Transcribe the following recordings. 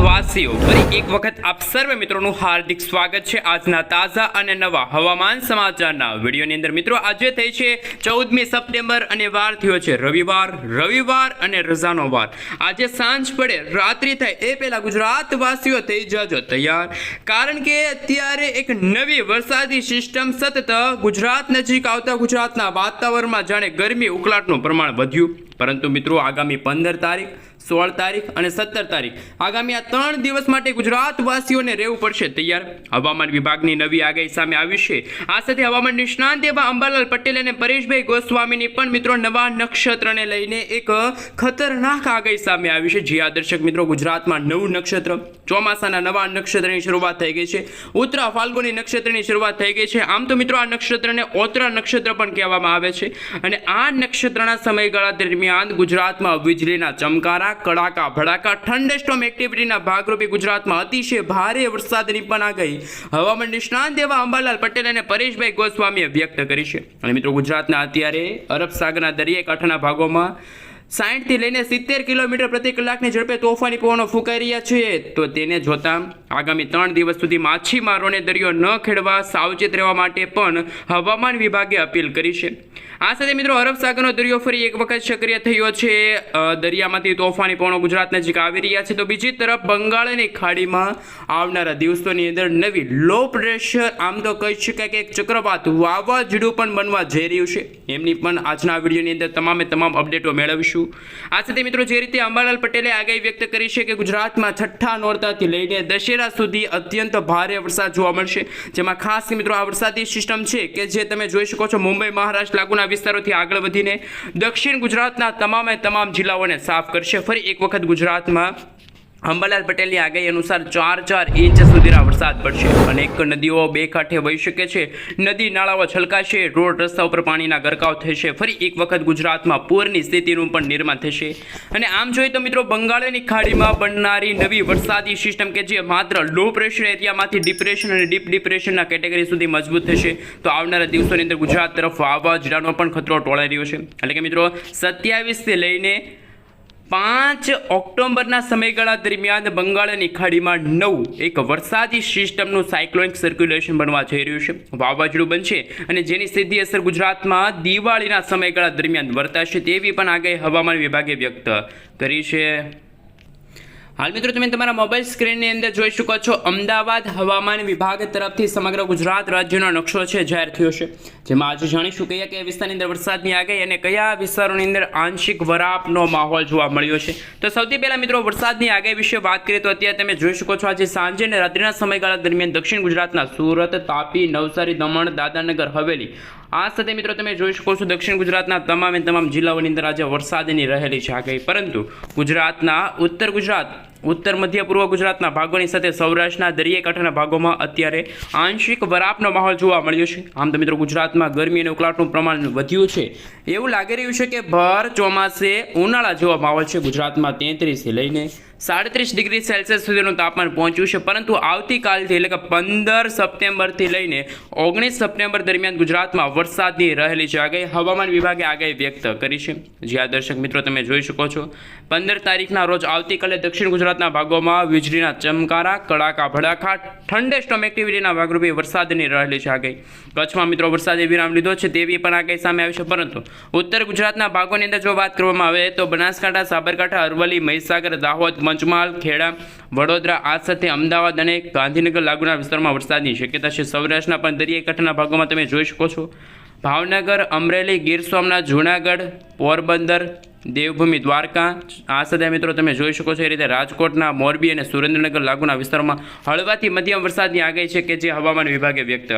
ગુજરાતવાસીઓ ફરી એક વખત આપ સર્વે મિત્રોનું હાર્દિક સ્વાગત છે. આજના તાજા અને નવા હવામાન સમાચારના વિડીયોની અંદર મિત્રો, આજે થઈ છે ચૌદમી સપ્ટેમ્બર અને વાર થયો છે રવિવાર. રવિવાર અને રજાનો વાર. આજે સાંજ પડે, રાત્રિ થાય, એ પહેલા ગુજરાતવાસીઓ થઈ જજો તૈયાર. કારણ કે અત્યારે એક નવી વરસાદી સિસ્ટમ સતત ગુજરાત નજીક આવતા ગુજરાતના વાતાવરણમાં જાણે ગરમી, ઉકળાટનું પ્રમાણ વધ્યું. પરંતુ મિત્રો, આગામી પંદર તારીખ સોળ તારીખ અને સત્તર તારીખ. આગામી આ ત્રણ દિવસ માટે ગુજરાતવાસીઓને રહેવું પડશે તૈયાર. હવામાન વિભાગની નવી આગાહી સામે આવી છે. આ સાથે હવામાન નિષ્ણાંત એવા અંબાલાલ પટેલ અને પરેશભાઈ ગોસ્વામીની પણ મિત્રો નવા નક્ષત્રને લઈને એક ખતરનાક આગાહી સામે આવી છે. જી આ દર્શક મિત્રો ગુજરાતમાં નવું નક્ષત્ર, ચોમાસાના નવા નક્ષત્રની શરૂઆત થઈ ગઈ છે. ઉત્તરા ફાલ્ગુની નક્ષત્રની શરૂઆત થઈ ગઈ છે. આમ તો મિત્રો આ નક્ષત્રને ઓતરા નક્ષત્ર પણ કહેવામાં આવે છે. અને આ નક્ષત્રના સમયગાળા દરમિયાન ગુજરાતમાં વીજળીના ચમકારા કડાકા ભડાકા થંડરસ્ટોમ એક્ટિવિટીના ભાગરૂપે ગુજરાતમાં અતિશય ભારે વરસાદની પણ આગાહી હવામાન નિષ્ણાંત એવા અંબાલાલ પટેલ અને પરેશભાઈ ગોસ્વામીએ વ્યક્ત કરી છે. અને મિત્રો ગુજરાતના અત્યારે અરબ સાગરના દરિયાઈ કાંઠાના ભાગોમાં સાઠથી લઈને સિત્તેર કિલોમીટર પ્રતિ કલાકની ઝડપે તોફાની પવનો ફૂંકાઈ રહ્યા છે. તો તેને જોતા આગામી ત્રણ દિવસ સુધી માછીમારોને દરિયો ન ખેડવા સાવચેત રહેવા માટે પણ હવામાન વિભાગે અપીલ કરી છે. આ સાથે મિત્રો અરબ સાગરનો દરિયો ફરી એક વખત સક્રિય થયો છે. દરિયામાંથી તોફાની પવનો ગુજરાત નજીક આવી રહ્યા છે. તો બીજી તરફ બંગાળની ખાડીમાં આવનારા દિવસોની અંદર નવી લો પ્રેશર આમ તો કહી શકાય કે એક ચક્રવાત વાવાઝોડું પણ બનવા જઈ રહ્યું છે. એમની પણ આજના વિડીયોની અંદર તમામે તમામ અપડેટો મેળવીશું. આ સાથે મિત્રો જે રીતે અંબાલાલ પટેલે આગાહી વ્યક્ત કરી છે કે ગુજરાતમાં છઠ્ઠા નોરતાથી લઈને દશેરા સુધી અત્યંત ભારે વરસાદ જોવા મળશે. જેમાં ખાસ મિત્રો આ વરસાદી સિસ્ટમ છે કે જે તમે જોઈ શકો છો મુંબઈ, મહારાષ્ટ્ર લાગુના વિસ્તારોથી આગળ વધીને દક્ષિણ ગુજરાતના તમામે તમામ જિલ્લાઓને સાફ કરશે. ફરી એક વખત ગુજરાતમાં અંબાલાલ પટેલની આગાહી અનુસાર ચાર ચાર ઇંચ સુધીના વરસાદ પડશે. અનેક નદીઓ બે કાંઠે વહી શકે છે. નદી નાળાઓ છલકાશે, રોડ રસ્તા ઉપર પાણીના ગરકાવ થશે. ફરી એક વખત ગુજરાતમાં પૂરની સ્થિતિનું પણ નિર્માણ થશે. અને આમ જોઈએ તો મિત્રો, બંગાળની ખાડીમાં બનનારી નવી વરસાદી સિસ્ટમ કે જે માત્ર લો પ્રેશર એરિયામાંથી ડિપ્રેશન અને ડીપ ડિપ્રેશનના કેટેગરી સુધી મજબૂત થશે, તો આવનારા દિવસોની અંદર ગુજરાત તરફ વાવાઝોડાનો પણ ખતરો ટોળાઈ રહ્યો છે. એટલે કે મિત્રો, સત્યાવીસથી લઈને પાંચ ઓક્ટોબરના સમયગાળા દરમિયાન બંગાળની ખાડીમાં નવ, એક વરસાદી સિસ્ટમનું સાયક્લોનિક સર્ક્યુલેશન બનવા જઈ રહ્યું છે. વાવાઝોડું બનશે અને જેની સીધી અસર ગુજરાતમાં દિવાળીના સમયગાળા દરમિયાન વર્તાશે તેવી પણ આગાહી હવામાન વિભાગે વ્યક્ત કરી છે. હાલ મિત્રો, તમે તમારા મોબાઈલ સ્ક્રીનની અંદર જોઈ શકો છો, અમદાવાદ હવામાન વિભાગ તરફથી સમગ્ર ગુજરાત રાજ્યનો નકશો છે, જાહેર થયો છે. જેમાં આજે જાણીશું કયા કયા વિસ્તારની અંદર વરસાદની આગાહી અને કયા વિસ્તારોની અંદર આંશિક વરાપનો માહોલ જોવા મળ્યો છે. તો સૌથી પહેલાં મિત્રો, વરસાદની આગાહી વિશે વાત કરીએ તો અત્યારે તમે જોઈ શકો છો, આજે સાંજે અને રાત્રિના સમયગાળા દરમિયાન દક્ષિણ ગુજરાતના સુરત, તાપી, નવસારી, દમણ દાદાનગર હવેલી. આ સાથે મિત્રો, તમે જોઈ શકો છો, દક્ષિણ ગુજરાતના તમામે તમામ જિલ્લાઓની અંદર આજે વરસાદની રહેલી છે આગાહી. પરંતુ ગુજરાતના ઉત્તર ગુજરાત ઉત્તર મધ્ય પૂર્વ ગુજરાતના ભાગોની સાથે સૌરાષ્ટ્રના દરિયાકાંઠાના ભાગોમાં અત્યારે આંશિક વરાપનો માહોલ જોવા મળ્યો છે. આમ તો મિત્રો ગુજરાતમાં ગરમી અને ઉકળાટનું પ્રમાણ વધ્યું છે. એવું લાગી રહ્યું છે કે ભર ચોમાસે ઉનાળા જેવો માહોલ છે. ગુજરાતમાં તેત્રીસથી લઈને સાડત્રીસ ડિગ્રી સેલ્સિયસ સુધીનું તાપમાન પહોંચ્યું છે. પરંતુ આવતીકાલથી એટલે કે પંદર સપ્ટેમ્બરથી લઈને ઓગણીસ સપ્ટેમ્બર દરમિયાન ગુજરાતમાં વરસાદની રહેલી છે આગાહી હવામાન વિભાગે આગાહી વ્યક્ત કરી છે. જ્યાં દર્શક મિત્રો, તમે જોઈ શકો છો. પંદર તારીખના રોજ આવતીકાલે દક્ષિણ ગુજરાતના ભાગોમાં વીજળીના ચમકારા, કડાકા ભડાકા ઠંડેસ્ટોમ એક્ટિવિટીના ભાગરૂપે વરસાદની રહેલી છે આગાહી કચ્છમાં મિત્રો વરસાદે વિરામ લીધો છે તેવી પણ આગાહી સામે આવી છે, પરંતુ ઉત્તર ગુજરાતના ભાગોની અંદર જો વાત કરવામાં આવે તો બનાસકાંઠા, સાબરકાંઠા, અરવલ્લી, મહીસાગર, દાહોદ, પંચમહાલ, ખેડા, વડોદરા આ સાથે અમદાવાદ અને ગાંધીનગર લાગુના વિસ્તારમાં વરસાદની શક્યતા છે. સૌરાષ્ટ્રના પણ દરિયાઈ કાંઠાના ભાગોમાં તમે જોઈ શકો છો. ભાવનગર, અમરેલી, ગીર સોમનાથ, જૂનાગઢ, પોરબંદર દેવભૂમિ દ્વારકા. આ સાથે મિત્રો તમે જોઈ શકો છો એ રીતે રાજકોટના મોરબી અને સુરેન્દ્રનગર લાગુના વિસ્તારોમાં હળવાથી મધ્યમ વરસાદની આગાહી છે કે જે હવામાન વિભાગે વ્યક્ત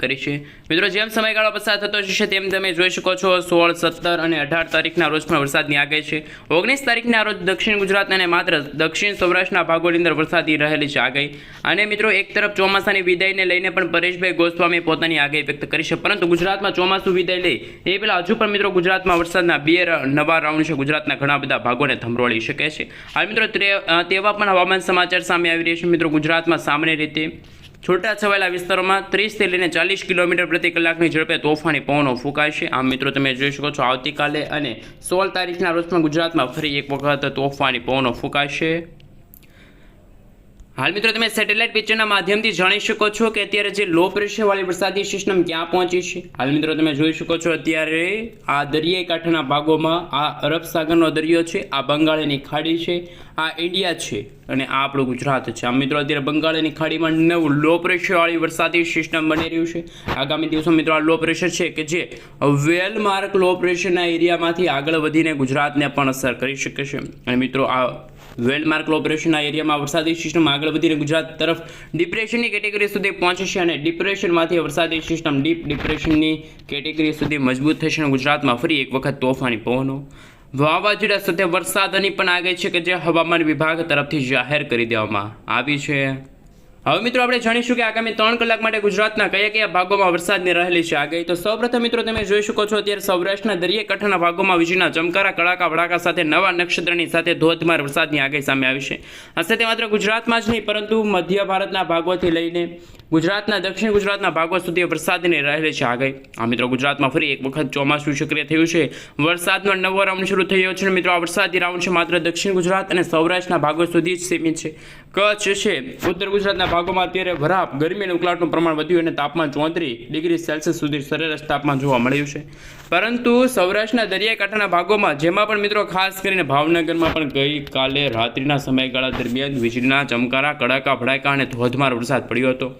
કરી છે. મિત્રો, જેમ સમયગાળો પસાર થતો જશે, તેમ તમે જોઈ શકો છો, સોળ, સત્તર અને અઢાર તારીખના રોજ પણ વરસાદની આગાહી છે. ઓગણીસ તારીખના રોજ દક્ષિણ ગુજરાત અને માત્ર દક્ષિણ સૌરાષ્ટ્રના ભાગોની અંદર વરસાદની રહેલી છે આગાહી. અને મિત્રો, એક તરફ ચોમાસાની વિદાયને લઈને પણ પરેશભાઈ ગોસ્વામી પોતાની આગાહી વ્યક્ત કરી છે. પરંતુ ગુજરાતમાં ચોમાસું વિદાય લે, એ પહેલાં હજુ પણ મિત્રો ગુજરાતમાં વરસાદના બે નવા રાઉન્ડ છે. ગુજરાતના ઘણા બધા ભાગોને થંભરોળી શકે છે. હાલ મિત્રો તેવા પણ હવામાન સમાચાર સામે આવી રહ્યા છે. મિત્રો, ગુજરાતમાં સામાન્ય રીતે છૂટાછવાયેલા વિસ્તારોમાં ત્રીસથી લઈને ચાલીસ કિલોમીટર પ્રતિ કલાકની ઝડપે તોફાની પવનો ફૂંકાશે. આમ મિત્રો, તમે જોઈ શકો છો, આવતીકાલે અને સોળ તારીખના રોજ પણ ગુજરાતમાં ફરી એક વખત તોફાની પવનો ફૂંકાશે. હાલ મિત્રો, તમે સેટેલાઇટ પિક્ચરના માધ્યમથી જાણી શકો છો કે અત્યારે જે લો પ્રેશરવાળી વરસાદી સિસ્ટમ ક્યાં પહોંચી છે. હાલ મિત્રો, તમે જોઈ શકો છો, અત્યારે આ દરિયાઈ કાંઠાના ભાગોમાં આ અરબ સાગરનો દરિયો છે, આ બંગાળની ખાડી છે. આ ઇન્ડિયા છે અને આ આપણું ગુજરાત છે. આમ મિત્રો, અત્યારે બંગાળની ખાડીમાં નવું લો પ્રેશરવાળી વરસાદી સિસ્ટમ બની રહ્યું છે. આગામી દિવસો મિત્રો, આ લો પ્રેશર છે કે જે વેલ માર્ક લો પ્રેશરના એરિયામાંથી આગળ વધીને ગુજરાતને પણ અસર કરી શકે છે. અને મિત્રો, આ વેલમાર્ક ઓપરેશનના એરિયામાં વરસાદી સિસ્ટમ આગળ વધીને ગુજરાત તરફ ડિપ્રેશનની કેટેગરી સુધી પહોંચે છે અને ડિપ્રેશનમાંથી વરસાદી સિસ્ટમ ડીપ ડિપ્રેશનની કેટેગરી સુધી મજબૂત થશે અને ગુજરાતમાં ફરી એક વખત તોફાની પવનો વાવાઝોડા સાથે વરસાદની પણ આગે છે કે જે હવામાન વિભાગ તરફથી જાહેર કરી દેવામાં આવી છે. હવે મિત્રો આપણે જાણીશું કે આગામી ત્રણ કલાક માટે ગુજરાતના કયા કયા ભાગોમાં વરસાદની રહેલી છે આગાહી તો સૌપ્રથમ મિત્રો તમે જોઈ શકો છો અત્યારે સૌરાષ્ટ્રના દરિયા કાંઠાના ભાગોમાં વીજળીના ચમકારા, કડાકા, વડાકા સાથે નવા નક્ષત્રની સાથે ધોધમાર વરસાદની આગાહી સામે આવી છે. આ સાથે માત્ર ગુજરાતમાં જ નહીં, પરંતુ મધ્ય ભારતના ભાગોથી લઈને ગુજરાતના, દક્ષિણ ગુજરાતના ભાગો સુધી વરસાદની રહેલી છે આગાહી આ મિત્રો, ગુજરાતમાં ફરી એક વખત ચોમાસું સક્રિય થયું છે. વરસાદનો નવો રાઉન્ડ શરૂ થયો છે. મિત્રો, આ વરસાદી રાઉન્ડ છે માત્ર દક્ષિણ ગુજરાત અને સૌરાષ્ટ્રના ભાગો સુધી જ સીમિત છે. કચ્છ છે. ઉત્તર ગુજરાતના ભાગોમાં અત્યારે વરાપ, ગરમી અને ઉકળાટનું પ્રમાણ વધ્યું અને તાપમાન ચોત્રીસ ડિગ્રી સેલ્સિયસ સુધી સરેરાશ તાપમાન જોવા મળ્યું છે. પરંતુ સૌરાષ્ટ્રના દરિયાકાંઠાના ભાગોમાં, જેમાં પણ મિત્રો ખાસ કરીને ભાવનગરમાં પણ ગઈકાલે રાત્રિના સમયગાળા દરમિયાન વીજળીના ચમકારા, કડાકા, ભડાકા અને ધોધમાર વરસાદ પડ્યો હતો.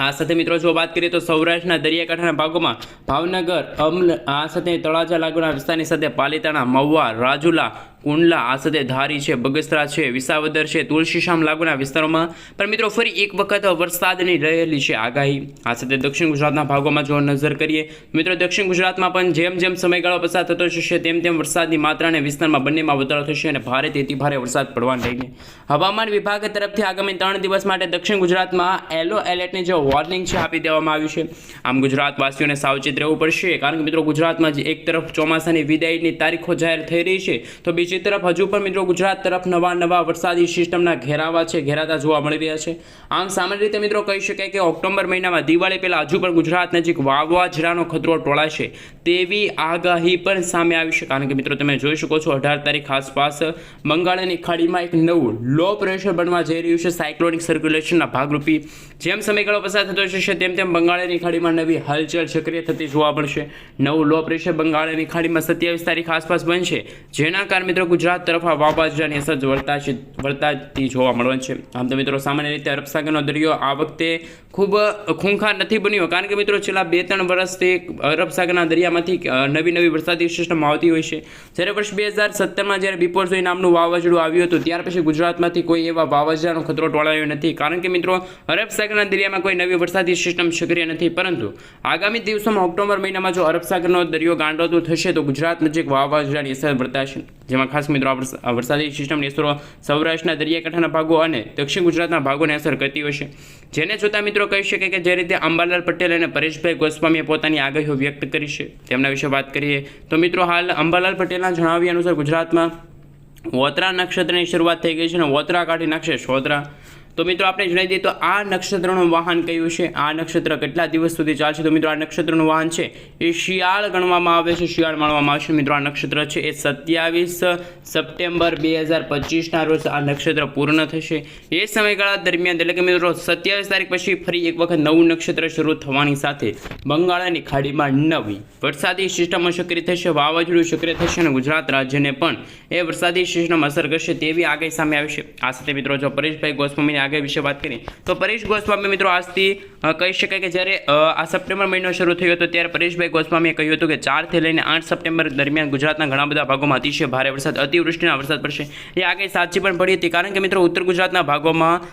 આ સાથે મિત્રો, જો વાત કરીએ તો સૌરાષ્ટ્રના દરિયાકાંઠાના ભાગોમાં, ભાવનગર, અમલ, આ સાથે તળાજા, લાગુના વિસ્તારની સાથે પાલિતાણા, મહુવા, રાજુલા કુંડલા આ સાથે ધારી છે, બગસરા છે, વિસાવદર છે તુલસીશામ લાગુના વિસ્તારોમાં. પણ મિત્રો, ફરી એક વખત વરસાદની રહેલી છે આગાહી. આ સાથે દક્ષિણ ગુજરાતના ભાગોમાં જો નજર કરીએ, મિત્રો, દક્ષિણ ગુજરાતમાં પણ જેમ જેમ સમયગાળો પસાર થતો જશે, તેમ તેમ વરસાદની માત્રા અને વિસ્તારમાં બંનેમાં વધારો થશે અને ભારે તેથી ભારે વરસાદ પડવાને લઈને હવામાન વિભાગ તરફથી આગામી ત્રણ દિવસ માટે દક્ષિણ ગુજરાતમાં એલો એલર્ટની જે વોર્નિંગ છે આપી દેવામાં આવ્યું છે. આમ ગુજરાતવાસીઓને સાવચેત રહેવું પડશે, કારણ કે મિત્રો, ગુજરાતમાં જે એક તરફ ચોમાસાની વિદાયની તારીખો જાહેર થઈ રહી છે, તો બીજી તરફ, હજુ પણ મિત્રો ગુજરાત તરફ નવા નવા વરસાદી સિસ્ટમના ઘેરાવા છે, ઘેરાતા જોવા મળી રહ્યા છે. આમ સામાન્ય રીતે મિત્રો કહી શકાય કે ઓક્ટોબર મહિનામાં દિવાળી પહેલાં હજુ પણ ગુજરાત નજીક વાવાઝોડાનો ખતરો ટોળાશે તેવી આગાહી પણ સામે આવી છે. કારણ કે મિત્રો તમે જોઈ શકો છો, અઢાર તારીખ આસપાસ બંગાળની ખાડીમાં એક નવું લો પ્રેશર બનવા જઈ રહ્યું છે. સાયક્લોનિક સર્ક્યુલેશનના ભાગરૂપી જેમ સમયગાળો પસાર થતો જશે તેમ તેમ બંગાળની ખાડીમાં નવી હલચલ સક્રિય થતી જોવા મળશે. નવું લો પ્રેશર બંગાળની ખાડીમાં સત્યાવીસ તારીખ આસપાસ બનશે. જેના કારણે મિત્રો, ગુજરાત તરફ આ વાવાઝોડાની અસર વર્તા છે, વર્તાતી જોવા મળવાની છે. આમ તો મિત્રો, સામાન્ય રીતે અરબસાગરનો દરિયો આ વખતે ખૂબ ખૂંખાર નથી બન્યો, કારણ કે મિત્રો, છેલ્લા બે ત્રણ વર્ષથી અરબ સાગરના દરિયામાંથી નવી નવી વરસાદી સિસ્ટમ આવતી હોય છે. જ્યારે વર્ષ બે હજાર સત્તરમાં જ્યારે બિપોરસોઈ નામનું વાવાઝોડું આવ્યું હતું, ત્યાર પછી ગુજરાતમાંથી કોઈ એવા વાવાઝોડાનો ખતરો ટોળાયો નથી. કારણ કે મિત્રો અરબસાગરના દરિયામાં કોઈ નવી વરસાદી સિસ્ટમ સક્રિય નથી. પરંતુ આગામી દિવસોમાં ઓક્ટોબર મહિનામાં જો અરબસાગરનો દરિયો ગાંડોતું થશે, તો ગુજરાત નજીક વાવાઝોડાની અસર વર્તાશે. જેમાં ખાસ મિત્રો વરસાદી સિસ્ટમની અસરો સૌરાષ્ટ્રના દરિયાકાંઠાના ભાગો અને દક્ષિણ ગુજરાતના ભાગોને અસર કરતી છે. જેને જોતા મિત્રો કહી શકે કે જે રીતે અંબાલાલ પટેલ અને પરેશભાઈ ગોસ્વામીએ પોતાની આગાહીઓ વ્યક્ત કરી છે. તેમના વિશે વાત કરીએ તો મિત્રો હાલ અંબાલાલ પટેલના જણાવ્યા અનુસાર ગુજરાતમાં વોતરા નક્ષત્રની શરૂઆત થઈ ગઈ છે અને વોતરા કાઢી નાખશે શોતરા તો મિત્રો આપણે જણાવી દઈએ તો આ નક્ષત્રનું વાહન કયું છે? આ નક્ષત્ર કેટલા દિવસ સુધી ચાલશે? તો મિત્રો આ નક્ષત્રનું વાહન છે એ શિયાળ ગણવામાં આવે છે. શિયાળ માનવામાં આવશે. મિત્રો આ નક્ષત્ર છે એ સત્યાવીસ સપ્ટેમ્બર બે હજાર પચીસના રોજ આ નક્ષત્ર પૂર્ણ થશે. એ સમયગાળા દરમિયાન, એટલે કે મિત્રો સત્યાવીસ તારીખ પછી ફરી એક વખત નવું નક્ષત્ર શરૂ થવાની સાથે બંગાળની ખાડીમાં નવી વરસાદી સિસ્ટમ સક્રિય થશે, વાવાઝોડું સક્રિય થશે અને ગુજરાત રાજ્યને પણ એ વરસાદી સિસ્ટમ અસર કરશે તેવી આગાહી સામે આવી છે. આ સાથે મિત્રો જો પરેશભાઈ ગોસ્વામીની આગાહી વિશે વાત કરીએ તો પરેશ ગોસ્વામી મિત્રો આજથી કહી શકાય કે જ્યારે આ સપ્ટેમ્બર મહિનો શરૂ થયો હતો ત્યારે પરેશભાઈ ગોસ્વામીએ કહ્યું હતું કે ચારથી લઈને આઠ સપ્ટેમ્બર દરમિયાન ગુજરાતના ઘણા બધા ભાગોમાં અતિશય ભારે વરસાદ, અતિવૃષ્ટિના વરસાદ પડશે. એ આગળ સાચી પણ પડી હતી. કારણ કે મિત્રો, ઉત્તર ગુજરાતના ભાગોમાં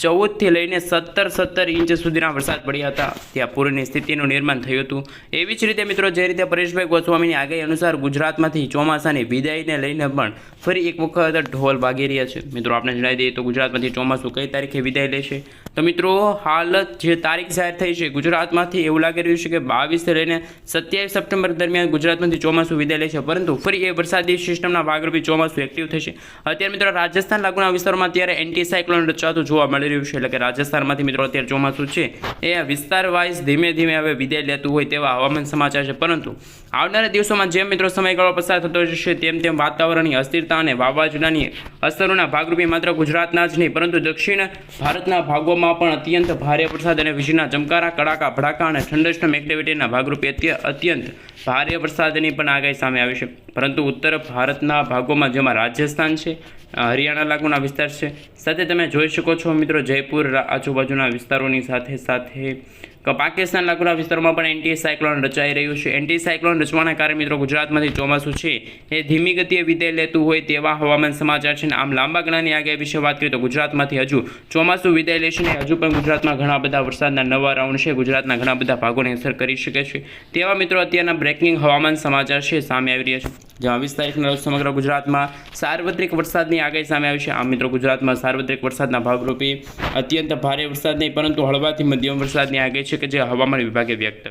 ચૌદથી લઈને સત્તર સત્તર ઇંચ સુધીના વરસાદ પડ્યા હતા. ત્યાં પૂરની સ્થિતિનું નિર્માણ થયું હતું. એવી જ રીતે મિત્રો, જે રીતે પરેશભાઈ ગોસ્વામીની આગાહી અનુસાર ગુજરાતમાંથી ચોમાસાની વિદાયને લઈને પણ ફરી એક વખત ઢોલ વાગી રહ્યા છે. મિત્રો આપણે જણાવી દઈએ તો ગુજરાતમાંથી ચોમાસું કઈ તારીખે વિદાય લેશે? તો મિત્રો, હાલ જે તારીખ જાહેર થઈ છે, ગુજરાતમાંથી એવું લાગી રહ્યું છે કે બાવીસથી લઈને સત્યાવીસ સપ્ટેમ્બર દરમિયાન ગુજરાતમાંથી ચોમાસું વિદાય લેશે. પરંતુ ફરી એ વરસાદી સિસ્ટમના ભાગરૂપી ચોમાસું એક્ટિવ થશે. અત્યારે મિત્રો, રાજસ્થાન લાગુના વિસ્તારોમાં અત્યારે એન્ટી સાયક્લોન રચાતું જોવા મળી રહ્યું છે. એટલે કે રાજસ્થાનમાંથી મિત્રો અત્યારે ચોમાસું છે. એ વિસ્તાર વાઇઝ ધીમે ધીમે હવે વિદાય લેતું હોય તેવા હવામાન સમાચાર છે. પરંતુ આવનારા દિવસોમાં જેમ મિત્રો સમયગાળો પસાર થતો જશે, તેમ તેમ વાતાવરણની અસ્થિરતા અને વાવાઝોડાની અસરોના ભાગરૂપે માત્ર ગુજરાતના જ નહીં, પરંતુ દક્ષિણ ભારતના ભાગોમાં પણ અત્યંત ભારે વરસાદ અને વીજળીના ચમકારા, કડાકા, ભડાકા અને ઠંડસ્ટમ એક્ટિવિટીના ભાગરૂપે અત્યંત ભારે વરસાદની પણ આગાહી સામે આવી છે. પરંતુ ઉત્તર ભારતના ભાગોમાં, જેમાં રાજસ્થાન છે હરિયાણા લાગુના વિસ્તાર છે, સાથે તમે જોઈ શકો છો મિત્રો જયપુર આજુબાજુના વિસ્તારોની સાથે સાથે ક- પાકિસ્તાન લાગુના વિસ્તારોમાં પણ એન્ટી સાયક્લોન રચાઈ રહ્યું છે. એન્ટી સાયક્લોન રચવાના કારણે મિત્રો ગુજરાતમાંથી ચોમાસું છે. એ ધીમી ગતિએ વિદાય લેતું હોય તેવા હવામાન સમાચાર છે અને આમ લાંબા ગાળાની આગાહી વિશે વાત કરીએ તો ગુજરાતમાંથી હજુ ચોમાસું વિદાય લેશે ને હજુ પણ ગુજરાતમાં ઘણા બધા વરસાદના નવા રાઉન્ડ છે. ગુજરાતના ઘણા બધા ભાગોને અસર કરી શકે છે. તેવા મિત્રો અત્યારના બ્રેકિંગ હવામાન સમાચાર છે સામે આવી રહ્યા છે. જ્યાં વીસ તારીખના રોજ સમગ્ર ગુજરાતમાં સાર્વત્રિક વરસાદની આગાહી સામે આવી છે. આમ મિત્રો ગુજરાતમાં સાર્વત્રિક વરસાદના ભાગરૂપે અત્યંત ભારે વરસાદ નહીં, પરંતુ હળવાથી મધ્યમ વરસાદની આગાહી છે કે જે હવામાન વિભાગે વ્યક્ત